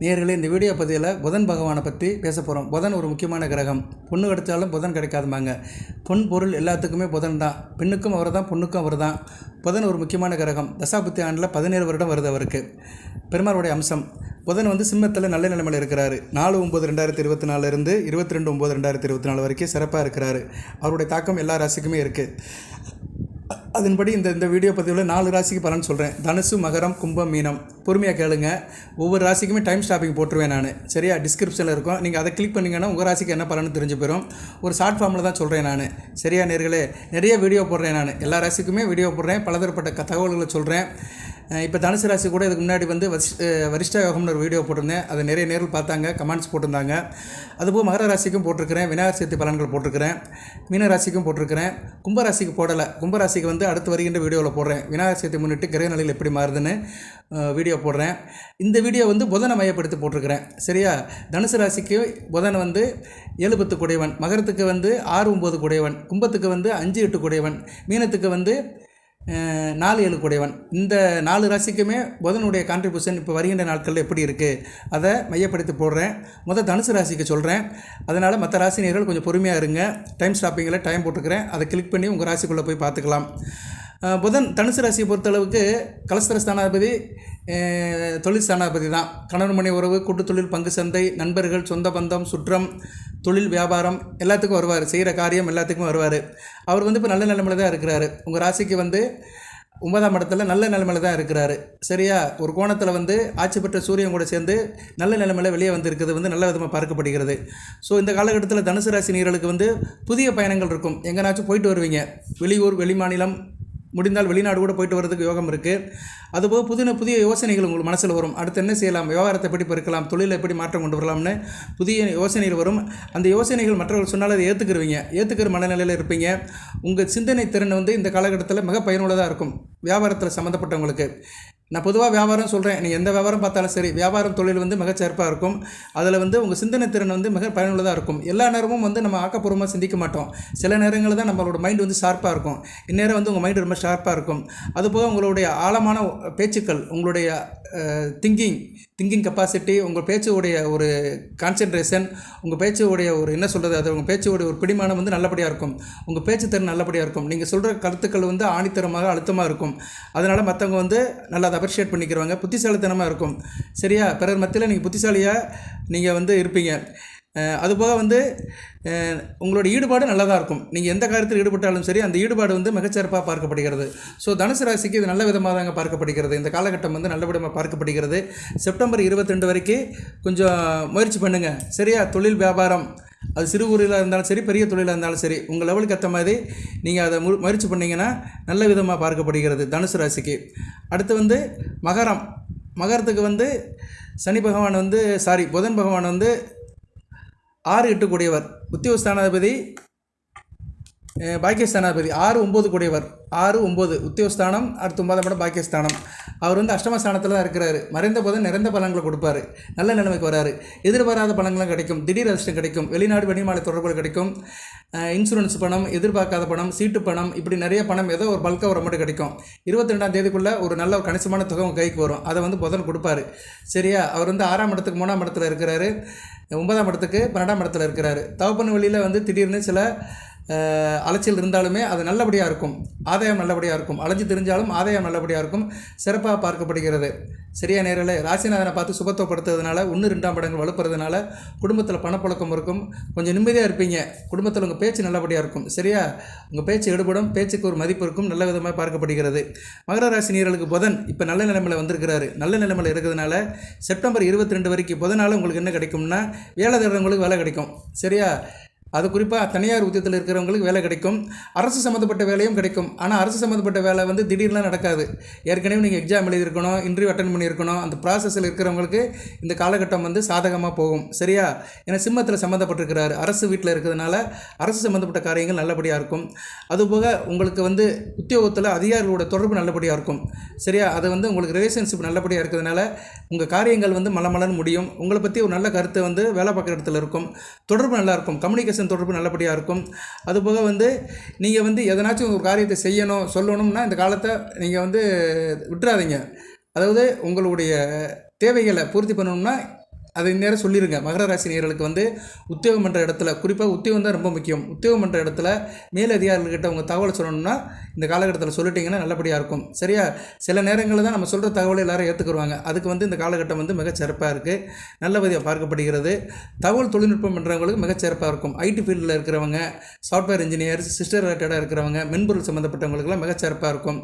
நேர்களே இந்த வீடியோ பதிவில் புதன் பகவானை பற்றி பேச போகிறோம் புதன் ஒரு முக்கியமான கிரகம். பொண்ணு கிடைச்சாலும் புதன் கிடைக்காதுமாங்க பொன் பொருள் எல்லாத்துக்குமே புதன் தான். பெண்ணுக்கும் அவர் தான் பொண்ணுக்கும் அவர் தான் புதன் ஒரு முக்கியமான கிரகம். தசாபுத்தி ஆண்டில் பதினேழு வருடம் வருது அவருக்கு. பெருமாளுடைய அம்சம். புதன் வந்து சிம்மத்தில் நல்ல நிலைமையில் இருக்கிறார். நாலு ஒம்பது ரெண்டாயிரத்தி இருபத்தி நாலுலேருந்து இருபத்தி ரெண்டு ஒம்பது ரெண்டாயிரத்தி இருபத்தி நாலு வரைக்கும் சிறப்பாக இருக்கிறாரு. அவருடைய தாக்கம் எல்லா ராசிக்குமே இருக்குது அதன்படி இந்த இந்த வீடியோ பதிவில் நாலு ராசிக்கு பலன் சொல்கிறேன் தனுசு மகரம் கும்பம் மீனம். பொறுமையாக கேளுங்க. ஒவ்வொரு ராசிக்குமே டைம் ஸ்டாப்பிங் போட்டுருவேன் நான். சரியா? டிஸ்கிரிப்ஷனில் இருக்கும். நீங்கள் அதை கிளிக் பண்ணிங்கன்னா உங்கள் ராசிக்கு என்ன பலன் தெரிஞ்சு போயிடும் ஒரு ஷார்ட் ஃபார்மில் தான் சொல்கிறேன் நான். சரியா நேர்களே? நிறைய வீடியோ போடுறேன் நான். எல்லா ராசிக்குமே வீடியோ போடுறேன். பலதரப்பட்ட தகவல்களை சொல்கிறேன் இப்போ தனுசு ராசி கூட இதுக்கு முன்னாடி வந்து வரிஷ் வரிஷ்ட யோகம்னு ஒரு வீடியோ போட்டிருந்தேன். அதை நிறைய நேரில் பார்த்தாங்க கமெண்ட்ஸ் போட்டிருந்தாங்க. அதுபோக மகர ராசிக்கும் போட்டிருக்கிறேன் விநாயகர் சதுர்த்தி பலன்கள் போட்டிருக்கிறேன் மீன ராசிக்கும் போட்டிருக்கிறேன். கும்பராசிக்கு போடலை. கும்பராசிக்கு வந்து அடுத்து வருகின்ற வீடியோவில் போடுறேன். விநாயகர் சதுர்த்தி முன்னிட்டு கிரக நிலையில் எப்படி மாறுதுன்னு வீடியோ போடுறேன். இந்த வீடியோ வந்து புதனை மையப்படுத்தி போட்டிருக்கிறேன். சரியா? தனுசு ராசிக்கு புதன் வந்து ஏழு பத்து குடையவன். மகரத்துக்கு வந்து ஆறு ஒம்பது குடையவன். கும்பத்துக்கு வந்து அஞ்சு எட்டு குடையவன். மீனத்துக்கு வந்து நாலு ஏழு கூடியவன். இந்த நாலு ராசிக்குமே புதனுடைய கான்ட்ரிபியூஷன் இப்போ வருகின்ற நாட்களில் எப்படி இருக்குது அதை மையப்படுத்தி போடுறேன். முதல் தனுசு ராசிக்கு சொல்கிறேன் அதனால் மற்ற ராசினியர்கள் கொஞ்சம் பொறுமையாக இருங்க. டைம் ஸ்டாப்பிங்கில் டைம் போட்டுக்கிறேன். அதை கிளிக் பண்ணி உங்கள் ராசிக்குள்ளே போய் பார்த்துக்கலாம். புதன் தனுசு ராசியை பொறுத்தளவுக்கு கலஸ்தர ஸ்தானாதிபதி தொழில் ஸ்தானாதிபதி தான். கணவன் மனை உறவு கூட்டு தொழில் பங்கு சந்தை நண்பர்கள் சொந்த பந்தம் சுற்றம் தொழில் வியாபாரம் எல்லாத்துக்கும் வருவார். செய்கிற காரியம் எல்லாத்துக்கும் வருவார். அவர் வந்து இப்போ நல்ல நிலைமையில் தான் இருக்கிறாரு. உங்கள் ராசிக்கு வந்து ஒன்பதாம் இடத்துல நல்ல நிலைமையில் தான் இருக்கிறாரு. சரியா? ஒரு கோணத்தில் வந்து ஆட்சி பெற்ற சூரியன் கூட சேர்ந்து நல்ல நிலைமையில் வெளியே வந்து இருக்கிறது வந்து நல்ல விதமாக பார்க்கப்படுகிறது. ஸோ இந்த காலகட்டத்தில் தனுசு ராசி நீர்களுக்கு வந்து புதிய பயணங்கள் இருக்கும். எங்கேனாச்சும் போயிட்டு வருவீங்க. வெளியூர் வெளிமாநிலம் முடிந்தால் வெளிநாடு கூட போயிட்டு வரதுக்கு யோகம் இருக்குது அதுபோக புதின புதிய யோசனைகள் உங்கள் மனசில் வரும். அடுத்து என்ன செய்யலாம்? வியாபாரத்தை எப்படி பெருக்கலாம்? தொழிலை எப்படி மாற்றம் கொண்டு வரலாம்னு புதிய யோசனைகள் வரும். அந்த யோசனைகள் மற்றவர்கள் சொன்னால் அதை ஏற்றுக்குருவீங்க ஏற்றுக்கிற மனநிலையில் இருப்பீங்க. உங்கள் சிந்தனை திறன் வந்து இந்த காலகட்டத்தில் மிக பயனுள்ளதாக இருக்கும். வியாபாரத்தில் சம்மந்தப்பட்டவங்களுக்கு. நான் பொதுவாக வியாபாரம் சொல்கிறேன் நீங்கள் எந்த வியாபாரம் பார்த்தாலும் சரி வியாபாரம் தொழில் வந்து மிகச்சிறப்பாக இருக்கும். அதில் வந்து உங்கள் சிந்தனை திறன் வந்து மிக பயனுள்ளதாக இருக்கும். எல்லா நேரமும் வந்து நம்ம ஆக்கப்பூர்வமாக சிந்திக்க மாட்டோம். சில நேரங்களில் தான் நம்மளோட மைண்ட் வந்து ஷார்ப்பாக இருக்கும். இந்நேரம் வந்து உங்கள் மைண்டு ரொம்ப ஷார்ப்பாக இருக்கும். அதுபோக உங்களுடைய ஆழமான பேச்சுக்கள் உங்களுடைய திங்கிங் திங்கிங் கெப்பாசிட்டி உங்கள் பேச்சுடைய ஒரு கான்சென்ட்ரேஷன் உங்கள் பேச்சுடைய ஒரு என்ன சொல்கிறது அது உங்கள் பேச்சுடைய ஒரு பிடிமானம் வந்து நல்லபடியாக இருக்கும். உங்கள் பேச்சு திறன் நல்லபடியாக இருக்கும். நீங்கள் சொல்கிற கருத்துக்கள் வந்து ஆணித்தரமாக அழுத்தமாக இருக்கும். அதனால் மற்றவங்க வந்து நல்லா அதை அப்ரிஷியேட் பண்ணிக்கிறவங்க புத்திசாலித்தனமாக இருக்கும். சரியா? பிறர் மத்தியில் நீங்கள் புத்திசாலியாக நீங்கள் வந்து இருப்பீங்க. அதுபோக வந்து உங்களோட ஈடுபாடு நல்லதாக இருக்கும். நீங்கள் எந்த காரியத்தில் ஈடுபட்டாலும் சரி அந்த ஈடுபாடு வந்து மிகச்சிறப்பாக பார்க்கப்படுகிறது. ஸோ தனுசு ராசிக்கு இது நல்ல விதமாக தாங்க பார்க்கப்படுகிறது. இந்த காலகட்டம் வந்து நல்ல விதமாக பார்க்கப்படுகிறது. செப்டம்பர் 22 வரைக்கும் கொஞ்சம் முயற்சி பண்ணுங்கள் சரியா? தொழில் வியாபாரம் அது சிறு ஊரில் இருந்தாலும் சரி பெரிய தொழிலாக இருந்தாலும் சரி உங்கள் லெவலுக்கு ஏற்ற மாதிரி நீங்கள் அதை மு முயற்சி பண்ணிங்கன்னா நல்ல விதமாக பார்க்கப்படுகிறது தனுசு ராசிக்கு. அடுத்து வந்து மகரம். மகரத்துக்கு வந்து சனி பகவான் வந்து சாரி புதன் பகவான் வந்து ஆறு எட்டுக்கூடியவர். உத்தியோகஸ்தானாதிபதி பாக்கியஸ்தானாதிபதி ஆறு ஒம்பது கூடியவர். ஆறு ஒம்பது உத்தியோகஸ்தானம் அடுத்து ஒன்பதாம் படம் பாக்கியஸ்தானம். அவர் வந்து அஷ்டமஸ்தானத்தில் தான் இருக்கிறாரு. மறைந்த போதும் நிறைந்த பலன்களை கொடுப்பாரு. நல்ல நிலைமைக்கு வராரு. எதிர்பாராத பலன்களும் கிடைக்கும். திடீர் அதிர்ஷ்டம் கிடைக்கும். வெளிநாடு வெளிமாநில தொடர்புகள் கிடைக்கும். இன்சூரன்ஸ் பணம் எதிர்பார்க்காத பணம் சீட்டு பணம் இப்படி நிறைய பணம் ஏதோ ஒரு பல்காக ஒரு அமௌண்ட் கிடைக்கும். இருபத்தி ரெண்டாம் தேதிக்குள்ளே ஒரு நல்ல ஒரு கணிசமான தொகை உங்கள் கைக்கு வரும். அதை வந்து புதன் கொடுப்பாரு. சரியா? அவர் வந்து ஆறாம் இடத்துக்கு மூணாம் இடத்துல இருக்கிறாரு. ஒன்பதாம் இடத்துக்கு பன்னெண்டாம் இடத்துல இருக்கிறாரு. தவப்பன் வழியில் வந்து திடீர்னு சில அலைச்சல் இருந்தாலுமே அது நல்லபடியாக இருக்கும். ஆதாயம் நல்லபடியாக இருக்கும். அலைஞ்சு தெரிஞ்சாலும் ஆதாயம் நல்லபடியாக இருக்கும். சிறப்பாக பார்க்கப்படுகிறது. சரியா நேரில் ராசிநாதனை பார்த்து சுபத்துவப்படுத்துறதுனால ஒன்று ரெண்டாம் படங்கள் வலுப்புறதுனால குடும்பத்தில் பணப்பழக்கம் இருக்கும். கொஞ்சம் நிம்மதியாக இருப்பீங்க. குடும்பத்தில் உங்கள் பேச்சு நல்லபடியாக இருக்கும். சரியா? உங்கள் பேச்சு எடுபடும். பேச்சுக்கு ஒரு மதிப்பு இருக்கும். நல்ல விதமாக பார்க்கப்படுகிறது. மகர ராசி நேர்களுக்கு புதன் இப்போ நல்ல நிலைமையில் வந்திருக்கிறாரு. நல்ல நிலைமையில் இருக்கிறதுனால செப்டம்பர் இருபத்தி ரெண்டு வரைக்கும் புதனால் உங்களுக்கு என்ன கிடைக்கும்னா வேலை தேடுறவங்களுக்கு வேலை கிடைக்கும். சரியா? அது குறிப்பாக தனியார் உத்தியத்தில் இருக்கிறவங்களுக்கு வேலை கிடைக்கும். அரசு சம்மந்தப்பட்ட வேலையும் கிடைக்கும். ஆனால் அரசு சம்மந்தப்பட்ட வேலை வந்து திடீர்லாம் நடக்காது. ஏற்கனவே நீங்கள் எக்ஸாம் எழுதியிருக்கணும் இன்டர்வியூ அட்டன் பண்ணியிருக்கணும். அந்த ப்ராசஸில் இருக்கிறவங்களுக்கு இந்த காலகட்டம் வந்து சாதகமாக போகும். சரியா? ஏன்னா சிம்மத்தில் சம்மந்தப்பட்டிருக்கிறாரு அரசு வீட்டில் இருக்கிறதுனால அரசு சம்மந்தப்பட்ட காரியங்கள் நல்லபடியாக இருக்கும். அதுபோக உங்களுக்கு வந்து உத்தியோகத்தில் அதிகாரிகளோட தொடர்பு நல்லபடியாக இருக்கும். சரியா? அது வந்து உங்களுக்கு ரிலேஷன்ஷிப் நல்லபடியாக இருக்கிறதுனால உங்கள் காரியங்கள் வந்து மலமலன்னு முடியும். உங்களை பற்றி ஒரு நல்ல கருத்து வந்து வேலை பார்க்குற இடத்துல இருக்கும். தொடர்பு நல்லாயிருக்கும் கம்யூனிகேஷன் கம்யூனிகேஷன் தொடர்பு நல்லபடியாக இருக்கும். அதுபோக வந்து நீங்கள் வந்து எதனாச்சும் ஒரு காரியத்தை செய்யணும் சொல்லணும்னா இந்த காலத்தை நீங்கள் வந்து விட்டுறாதீங்க. அதாவது உங்களுடைய தேவைகளை பூர்த்தி பண்ணணும்னா அதை இந்நேரம் சொல்லிடுங்க மகர ராசி நேர்களுக்கு வந்து உத்தியோகம் பண்ணுற இடத்துல குறிப்பாக உத்தியோகம் தான் ரொம்ப முக்கியம். உத்தியோகம் பண்ணுற இடத்துல மேலதிகாரிகள்கிட்ட உங்கள் தகவலை சொல்லணும்னா இந்த காலகட்டத்தில் சொல்லிட்டிங்கன்னா நல்லபடியாக இருக்கும். சரியா? சில நேரங்களில் தான் நம்ம சொல்கிற தகவலை எல்லாரும் ஏற்றுக்குருவாங்க அதுக்கு வந்து இந்த காலகட்டம் வந்து மிகச்சிறப்பாக இருக்குது நல்லபடியாக பார்க்கப்படுகிறது. தகவல் தொழில்நுட்பம் பண்ணுறவங்களுக்கு மிகச்சிறப்பாக இருக்கும். ஐடி ஃபீல்டில் இருக்கிறவங்க சாஃப்ட்வேர் இன்ஜினியர் சிஸ்டர் ரிலேட்டடாக இருக்கிறவங்க மென்பொருள் சம்மந்தப்பட்டவங்களுக்குலாம் மிகச்சிறப்பாக இருக்கும்.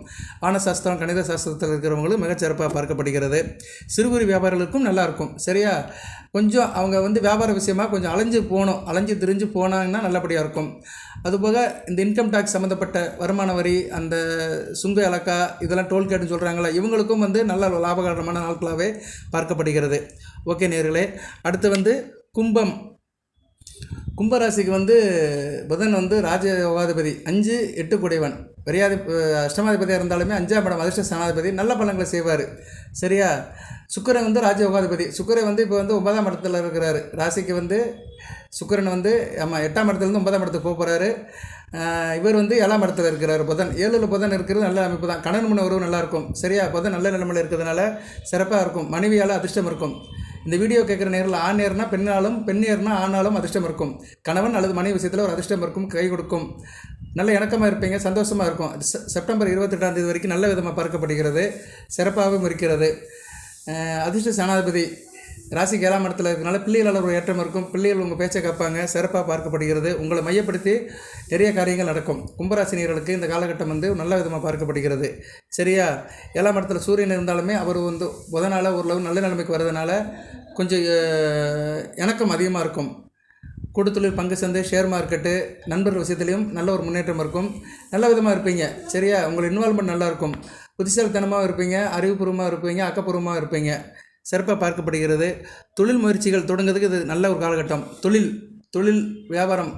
ஆனசாஸ்திரம் கணித சாஸ்திரத்தில் இருக்கிறவங்களுக்கு மிகச்சிறப்பாக பார்க்கப்படுகிறது. சிறுகுறு வியாபாரிகளுக்கும் நல்லாயிருக்கும் சரியா? கொஞ்சம் அவங்க வந்து வியாபார விஷயமா கொஞ்சம் அலைஞ்சு போகணும் அலைஞ்சு திரிஞ்சு போனாங்கன்னா நல்லபடியாக இருக்கும். அதுபோக இந்த இன்கம் டேக்ஸ் சம்மந்தப்பட்ட வருமான வரி அந்த சுங்க இலக்கா இதெல்லாம் டோல்கேட்னு சொல்கிறாங்களா இவங்களுக்கும் வந்து நல்ல லாபகரமான நாட்களாகவே பார்க்கப்படுகிறது. ஓகே நேர்களே அடுத்து வந்து கும்பம். கும்பராசிக்கு வந்து புதன் வந்து ராஜ யோகாதிபதி அஞ்சு எட்டு குடைவன் வரியாதி அஷ்டமாதிபதியாக இருந்தாலுமே அஞ்சாம் படம் அதிர்ஷ்ட சனாதிபதி நல்ல பலன்களை செய்வார். சரியா? சுக்கரன் வந்து ராஜ யோகாதிபதி வந்து இப்போ வந்து ஒன்பதாம் இடத்துல இருக்கிறாரு. ராசிக்கு வந்து சுக்கரன் வந்து ஆமாம் எட்டாம் இடத்துலேருந்து ஒன்பதாம் இடத்துக்கு போக போகிறாரு இவர் வந்து ஏழாம் இடத்துல இருக்கிறார் புதன். ஏழில் புதன் இருக்கிறது நல்ல அமைப்பு தான். கணன் மன உறவு நல்லாயிருக்கும் சரியா? புதன் நல்ல நிலைமையில் இருக்கிறதுனால சிறப்பாக இருக்கும். மனைவியால் அதிர்ஷ்டம் இருக்கும். இந்த வீடியோ கேட்குற நேரில் ஆண் நேர்னா பெண்ணாலும் பெண் நேர்னா ஆணாலும் அதிர்ஷ்டம் இருக்கும். கணவன் அல்லது மனைவி விஷயத்தில் ஒரு அதிர்ஷ்டம் இருக்கும் கை கொடுக்கும். நல்ல இணக்கமாக இருப்பீங்க சந்தோஷமாக இருக்கும். செப்டம்பர் இருபத்தெட்டாம் தேதி வரைக்கும் நல்ல விதமாக பார்க்கப்படுகிறது சிறப்பாகவும் இருக்கிறது. அதிர்ஷ்ட சேனாதிபதி. ராசிக்கு ஏழாம் இடத்துல இருக்கிறனால பிள்ளைகளால் ஒரு ஏற்றம் இருக்கும். பிள்ளைகள் உங்கள் பேச்சை கேட்பாங்க. சிறப்பாக பார்க்கப்படுகிறது. உங்களை மையப்படுத்தி நிறைய காரியங்கள் நடக்கும். கும்பராசினியர்களுக்கு இந்த காலகட்டம் வந்து நல்ல விதமாக பார்க்கப்படுகிறது. சரியா? ஏழாம் இடத்துல சூரியன் இருந்தாலுமே அவர் வந்து புதனால் ஓரளவு நல்ல நிலைமைக்கு வர்றதுனால கொஞ்சம் இணக்கம் அதிகமாக இருக்கும். கூட்டுத்தொழில் பங்கு சந்தை ஷேர் மார்க்கெட்டு நண்பர்கள் விஷயத்துலையும் நல்ல ஒரு முன்னேற்றம் இருக்கும். நல்ல விதமாக இருப்பீங்க. சரியா? உங்கள் இன்வால்மெண்ட் நல்லா இருக்கும். புத்திசாலித்தனமாக இருப்பீங்க அறிவுபூர்வமாக இருப்பீங்க அக்கப்பூர்வமாக இருப்பீங்க. சிறப்பாக பார்க்கப்படுகிறது. தொழில் முயற்சிகள் தொடங்குறதுக்கு இது நல்ல ஒரு காலகட்டம். தொழில் தொழில் வியாபாரம்.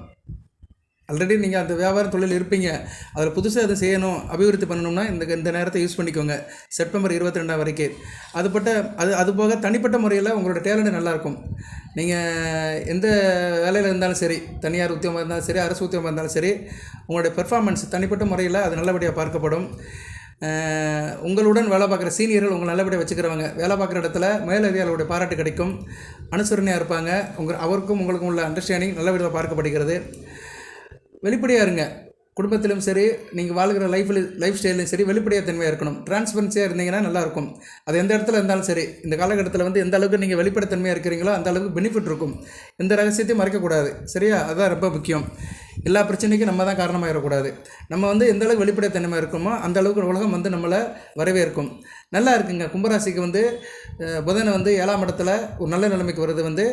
ஆல்ரெடி நீங்கள் அந்த வியாபாரம் தொழில் இருப்பீங்க. அதில் புதுசாக அதை செய்யணும் அபிவிருத்தி பண்ணணும்னா இந்த இந்த நேரத்தை யூஸ் பண்ணிக்கோங்க. செப்டம்பர் இருபத்தி ரெண்டாம் வரைக்கும் அதுபட்ட அது அது போக தனிப்பட்ட முறையில் உங்களோட டேலண்ட் நல்லாயிருக்கும் நீங்கள் எந்த வேலையில் இருந்தாலும் சரி தனியார் உத்தியமாக இருந்தாலும் சரி அரசு உத்தியமாக இருந்தாலும் சரி உங்களுடைய பெர்ஃபார்மன்ஸ் தனிப்பட்ட முறையில் அது நல்லபடியாக பார்க்கப்படும். உங்களுடன் வேலை பார்க்குற சீனியர்கள் உங்களை நல்லபடியாக வச்சுக்கிறவங்க. வேலை பார்க்குற இடத்துல மேலதிகாரிகளுடைய பாராட்டு கிடைக்கும். அனுசரணையாக இருப்பாங்க. உங்கள் அவருக்கும் உங்களுக்கும் உள்ள அண்டர்ஸ்டாண்டிங் நல்ல விதமாக பார்க்கப்படுகிறது. வெளிப்படையாக இருங்க. குடும்பத்திலும் சரி நீங்கள் வாழ்கிற லைஃப்பில் லைஃப் ஸ்டைலையும் சரி வெளிப்படையாக தன்மையாக இருக்கணும். டிரான்ஸ்பரன்சியாக இருந்தீங்கன்னா நல்லாயிருக்கும் அது எந்த இடத்துல இருந்தாலும் சரி இந்த காலகட்டத்தில் வந்து எந்த அளவுக்கு நீங்கள் வெளிப்படைத்தன்மையாக இருக்கிறீங்களோ அந்த அளவுக்கு பெனிஃபிட் இருக்கும். எந்த ரகசியத்தையும் மறைக்கக்கூடாது. சரியா? அதுதான் ரொம்ப முக்கியம். எல்லா பிரச்சனைக்கும் நம்ம தான் காரணமாகிடக்கூடாது நம்ம வந்து எந்த அளவுக்கு வெளிப்படைத்தன்மையாக இருக்கோமோ அந்த அளவுக்கு உலகம் வந்து நம்மளை வரவேற்கும். நல்லா இருக்குங்க. கும்பராசிக்கு வந்து புதனை வந்து ஏழாம் இடத்துல ஒரு நல்ல நிலைமைக்கு வருது வந்து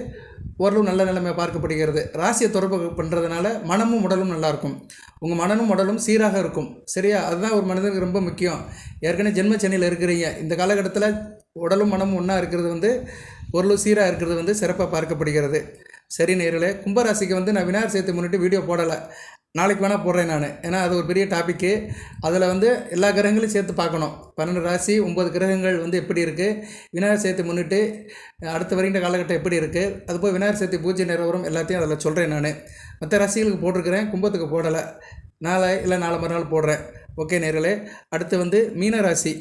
ஓரளவு நல்ல நிலைமை பார்க்கப்படுகிறது. ராசியை தொடர்பு பண்ணுறதுனால மனமும் உடலும் நல்லாயிருக்கும் உங்கள் மனமும் உடலும் சீராக இருக்கும். சரியா? அதுதான் ஒரு மனிதனுக்கு ரொம்ப முக்கியம். ஏற்கனவே ஜென்ம சென்னையில் இருக்கிறீங்க. இந்த காலகட்டத்தில் உடலும் மனமும் ஒன்றா இருக்கிறது வந்து ஓரளவு சீராக இருக்கிறது வந்து சிறப்பாக பார்க்கப்படுகிறது. சரி நேரில் கும்பராசிக்கு வந்து நான் விநாயகர் சேர்த்து முன்னிட்டு வீடியோ போடலை. நாளைக்கு வேணால் போடுறேன் நான். ஏன்னா அது ஒரு பெரிய டாப்பிக்கு அதில் வந்து எல்லா கிரகங்களையும் சேர்த்து பார்க்கணும். பன்னெண்டு ராசி ஒம்பது கிரகங்கள் வந்து எப்படி இருக்குது விநாயகர் சேர்த்து முன்னிட்டு அடுத்த வருகின்ற காலகட்டம் எப்படி இருக்குது அதுபோல் விநாயகர் சேர்த்து பூஜை நிறவரம் எல்லாத்தையும் அதில் சொல்கிறேன் நான். மற்ற ராசிகளுக்கு போட்டிருக்கிறேன் கும்பத்துக்கு போடலை. நாளை இல்லை நாலு மறுநாள் போடுறேன். ஓகே நேர்களே. அடுத்து வந்து மீன ராசி.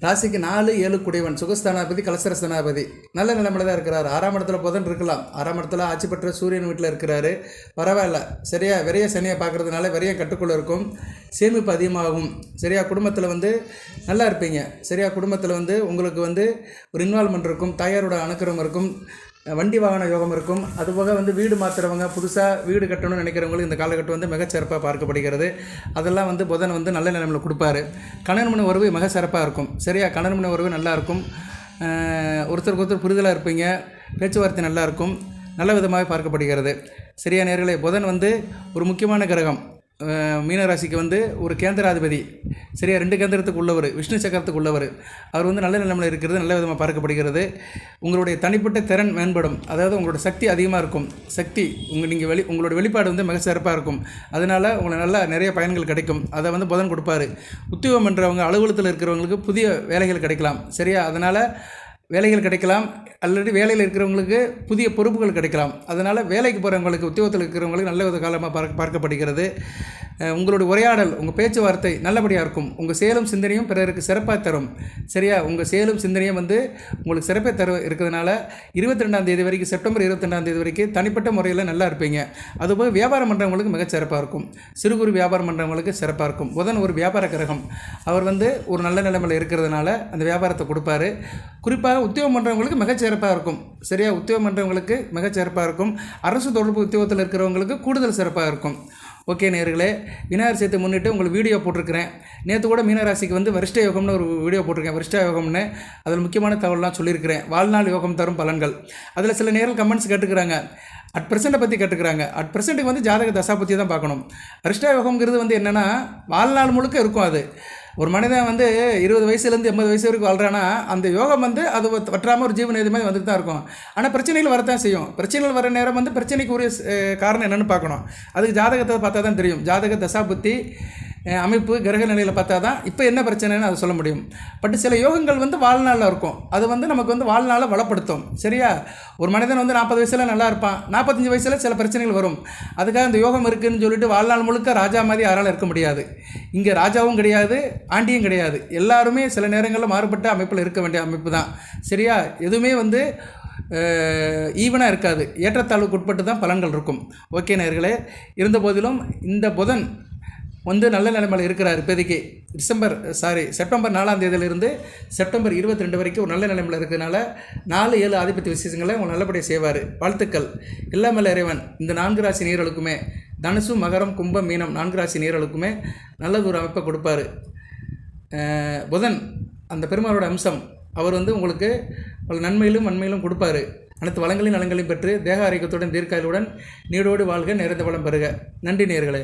ராசிக்கு நாலு ஏழு குடைவன் சுகஸ்தானாபதி கலசரஸ்தானாபதி. நல்ல நிலைமையில தான் இருக்கிறார். ஆறாம் இடத்துல புதன் இருக்கலாம். ஆறாம் இடத்துல ஆட்சி பெற்ற சூரியன் வீட்டில் இருக்கிறாரு. பரவாயில்ல. சரியா விரைய சனியை பார்க்கறதுனால விரைய கட்டுக்குள்ளே இருக்கும். சேமிப்பு அதிகமாகும். சரியா குடும்பத்தில் வந்து நல்லா இருப்பீங்க. சரியா குடும்பத்தில் வந்து உங்களுக்கு வந்து ஒரு இன்வால்மெண்ட் இருக்கும். தாயாரோட அணுக்கிறவங்க இருக்கும். வண்டி வாகன யோகம் இருக்கும். அதுபோக வந்து வீடு மாற்றுறவங்க புதுசாக வீடு கட்டணும்னு நினைக்கிறவங்களுக்கு இந்த காலகட்டம் வந்து மிகச்சிறப்பாக பார்க்கப்படுகிறது. அதெல்லாம் வந்து புதன் வந்து நல்ல நிலைமையில் கொடுப்பாரு. கணவன் மன உறவு மிக சிறப்பாக இருக்கும். சரியா? கணவன் மன உறவு நல்லாயிருக்கும் ஒருத்தருக்கு ஒருத்தர் புரிதலாக இருப்பீங்க. பேச்சுவார்த்தை நல்லாயிருக்கும் நல்ல விதமாக பார்க்கப்படுகிறது. சரியா நேர்களை புதன் வந்து ஒரு முக்கியமான கிரகம். மீனராசிக்கு வந்து ஒரு கேந்திராதிபதி. சரியா? ரெண்டு கேந்திரத்துக்கு உள்ளவர் விஷ்ணு சக்கரத்துக்கு உள்ளவர் அவர் வந்து நல்ல நிலைமையில் இருக்கிறது நல்ல விதமாக பார்க்கப்படுகிறது. உங்களுடைய தனிப்பட்ட திறன் மேம்படும். அதாவது உங்களோட சக்தி அதிகமாக இருக்கும். சக்தி உங்கள் நீங்கள் வெளி உங்களோட வெளிப்பாடு வந்து மிக சிறப்பாக இருக்கும். அதனால் உங்களுக்கு நல்லா நிறைய பயன்கள் கிடைக்கும். அதை வந்து புதன் கொடுப்பாரு. உத்தியோகம் பண்ணுறவங்க அலுவலகத்தில் இருக்கிறவங்களுக்கு புதிய வேலைகள் கிடைக்கலாம். சரியா? அதனால் வேலைகள் கிடைக்கலாம். ஆல்ரெடி வேலையில் இருக்கிறவங்களுக்கு புதிய பொறுப்புகள் கிடைக்கலாம். அதனால் வேலைக்கு போகிறவங்களுக்கு உத்தியோகத்தில் இருக்கிறவங்களுக்கு நல்ல வித காலமாக பார்க்க பார்க்கப்படுகிறது. உங்களுடைய உரையாடல் உங்கள் பேச்சுவார்த்தை நல்லபடியாக இருக்கும். உங்கள் செயலும் சிந்தனையும் பிறருக்கு சிறப்பாக தரும். சரியா? உங்கள் செயலும் சிந்தனையும் வந்து உங்களுக்கு சிறப்பை தர இருக்கிறதுனால இருபத்தி ரெண்டாம் தேதி வரைக்கும் செப்டம்பர் இருபத்தி ரெண்டாம் தேதி வரைக்கும் தனிப்பட்ட முறையில் நல்லா இருப்பீங்க. அதுபோல் வியாபாரம் பண்ணுறவங்களுக்கு மிக சிறப்பாக இருக்கும். சிறு குறு வியாபாரம் பண்ணுறவங்களுக்கு சிறப்பாக இருக்கும். புதன் ஒரு வியாபார கிரகம். அவர் வந்து ஒரு நல்ல நிலைமையில் இருக்கிறதுனால அந்த வியாபாரத்தை கொடுப்பாரு. குறிப்பாக உத்தியோகம் பண்ணுறவங்களுக்கு மிகச்சிறப்பாக இருக்கும். சரியா? உத்தியோகம் பண்ணுறவங்களுக்கு மிகச்சிறப்பாக இருக்கும். அரசு தொடர்பு உத்தியோகத்தில் இருக்கிறவங்களுக்கு கூடுதல் சிறப்பாக இருக்கும். ஓகே நேர்களே விநாயகர் சேர்த்து முன்னிட்டு உங்களுக்கு வீடியோ போட்டிருக்கிறேன். நேற்று கூட மீனராசிக்கு வந்து வரிஷ்ட யோகம்னு ஒரு வீடியோ போட்டிருக்கேன். வரிஷ்ட யோகம்னு. அதில் முக்கியமான தகவல்லாம் சொல்லியிருக்கிறேன். வாழ்நாள் யோகம் தரும் பலன்கள். அதில் சில நேரம் கமெண்ட்ஸ் கேட்டுக்கிறாங்க. அட் ப்ரெசென்ட்டை பற்றி கேட்டுக்கிறாங்க. அட் ப்ரெசென்ட்டுக்கு வந்து ஜாதக தசா பற்றி தான் பார்க்கணும். அரிஷ்டா யோகம்ங்கிறது வந்து என்னென்னா வாழ்நாள் முழுக்க இருக்கும் அது. ஒரு மனிதன் வந்து இருபது வயசுலேருந்து எண்பது வயசு வரைக்கும் வாழ்கிறான்னா அந்த யோகம் வந்து அது வற்றாமல் ஒரு ஜீவன் இது மாதிரி வந்துட்டு தான் இருக்கும். ஆனால் பிரச்சனைகள் வரத்தான் செய்யும். பிரச்சனைகள் வர நேரம் வந்து பிரச்சனைக்கு உரிய காரணம் என்னென்னு பார்க்கணும். அதுக்கு ஜாதகத்தை பார்த்தா தான் தெரியும். ஜாதக தசா புத்தி அமைப்பு கிரக நிலையில் பார்த்தா தான் இப்போ என்ன பிரச்சனைன்னு அதை சொல்ல முடியும். பட் சில யோகங்கள் வந்து வாழ்நாளில் இருக்கும். அது வந்து நமக்கு வந்து வாழ்நாளை வளப்படுத்தும். சரியா? ஒரு மனிதன் வந்து நாற்பது வயசில் நல்லா இருப்பான். நாற்பத்தஞ்சு வயசில் சில பிரச்சனைகள் வரும். அதுக்காக இந்த யோகம் இருக்குதுன்னு சொல்லிட்டு வாழ்நாள் முழுக்க ராஜா மாதிரி யாராலும் இருக்க முடியாது. இங்கே ராஜாவும் கிடையாது ஆண்டியும் கிடையாது. எல்லாருமே சில நேரங்களில் மாறுபட்ட அமைப்பில் இருக்க வேண்டிய அமைப்பு தான். சரியா? எதுவுமே வந்து ஈவனாக இருக்காது. ஏற்றத்தாழ்வுக்கு உட்பட்டு தான் பலன்கள் இருக்கும். ஓகே நேர்களே இருந்த போதிலும் இந்த புதன் வந்து நல்ல நிலைமையில் இருக்கிறார் இப்போதைக்கு. டிசம்பர் சாரி செப்டம்பர் நாலாம் தேதியிலிருந்து செப்டம்பர் இருபத்தி ரெண்டு வரைக்கும் ஒரு நல்ல நிலைமையில் இருக்கிறதுனால நாலு ஏழு ஆதிபத்திய விசேஷங்களை அவங்க நல்லபடியாக செய்வார். வாழ்த்துக்கள். இல்லாமல் இறைவன். இந்த நான்கு ராசி நீர்களுக்குமே தனுசு மகரம் கும்பம் மீனம் நான்கு ராசி நீர்களுக்குமே நல்லது ஒரு அமைப்பை கொடுப்பார். புதன் அந்த பெருமாளோட அம்சம் அவர் வந்து உங்களுக்கு பல நன்மையிலும் நன்மையிலும் கொடுப்பாரு. அனைத்து வளங்களையும் நலங்களையும் பெற்று தேக ஆரோக்கியத்துடன் தீர்க்காயலுடன் நீடோடு வாழ்க நிறைந்த வளம் பெறுக. நன்றி நேர்களே